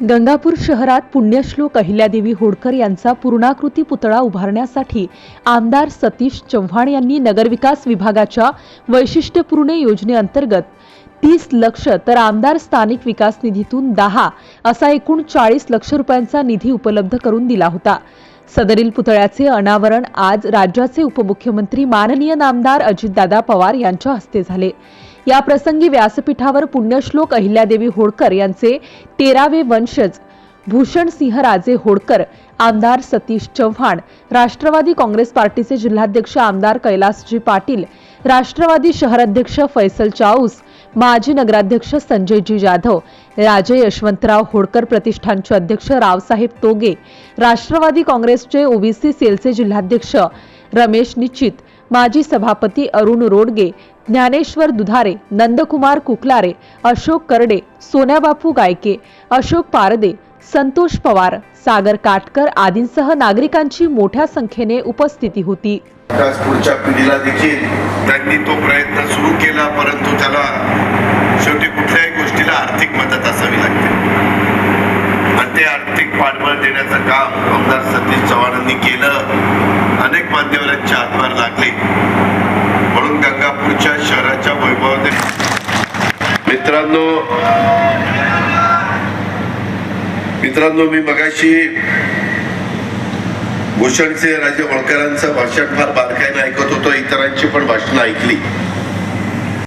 गंगापूर शहरात पुण्यश्लोक अहिल्यादेवी होडकर यांचा पूर्णाकृती पुतळा उभारण्यासाठी आमदार सतीश चव्हाण यांनी नगरविकास विभागाच्या वैशिष्ट्यपूर्ण योजनेअंतर्गत तीस लक्ष तर आमदार स्थानिक विकास निधीतून दहा असा एकूण चाळीस लक्ष रुपयांचा निधी उपलब्ध करून दिला होता. सदरील पुतळ्याचे अनावरण आज राज्याचे उपमुख्यमंत्री माननीय नामदार अजितदादा पवार यांच्या हस्ते झाले. या प्रसंगी व्यासपीठावर पुण्यश्लोक अहिल्यादेवी होळकर यांचे तेरावे वंशज भूषण सिंह राजे होळकर आमदार सतीश चव्हाण राष्ट्रवादी काँग्रेस पार्टीचे जिल्हाध्यक्ष आमदार कैलासजी पाटील राष्ट्रवादी शहराध्यक्ष फैसल चाऊस माजी नगराध्यक्ष संजयजी जाधव राजे यशवंतराव होळकर प्रतिष्ठानचे अध्यक्ष रावसाहेब तोगे राष्ट्रवादी काँग्रेसचे ओबीसी सेलचे जिल्हाध्यक्ष रमेश निश्चित माजी सभापती अरुण रोडगे ज्ञानेश्वर दुधारे नंदकुमार कुकलारे अशोक करडे सोन्याबापू गायके अशोक पारदे संतोष पवार सागर काटकर आदींसह नागरिकांची मोठ्या संख्येने उपस्थिती होती. पुढच्या पिढीला देखील त्यांनी तो प्रयत्न सुरू पाठबळ देण्याचं काम आमदार सतीश चव्हाणांनी केलं. अनेक मान्यवरांचे हातभार लागले. म्हणून गंगापूरच्या शहराच्या वैभवाने मित्रांनो मित्रांनो मी मगाशी भूषणसिंह राजे होळकरांचं भाषण फार बारकाईनं ऐकत होतो इतरांची पण भाषणं ऐकली.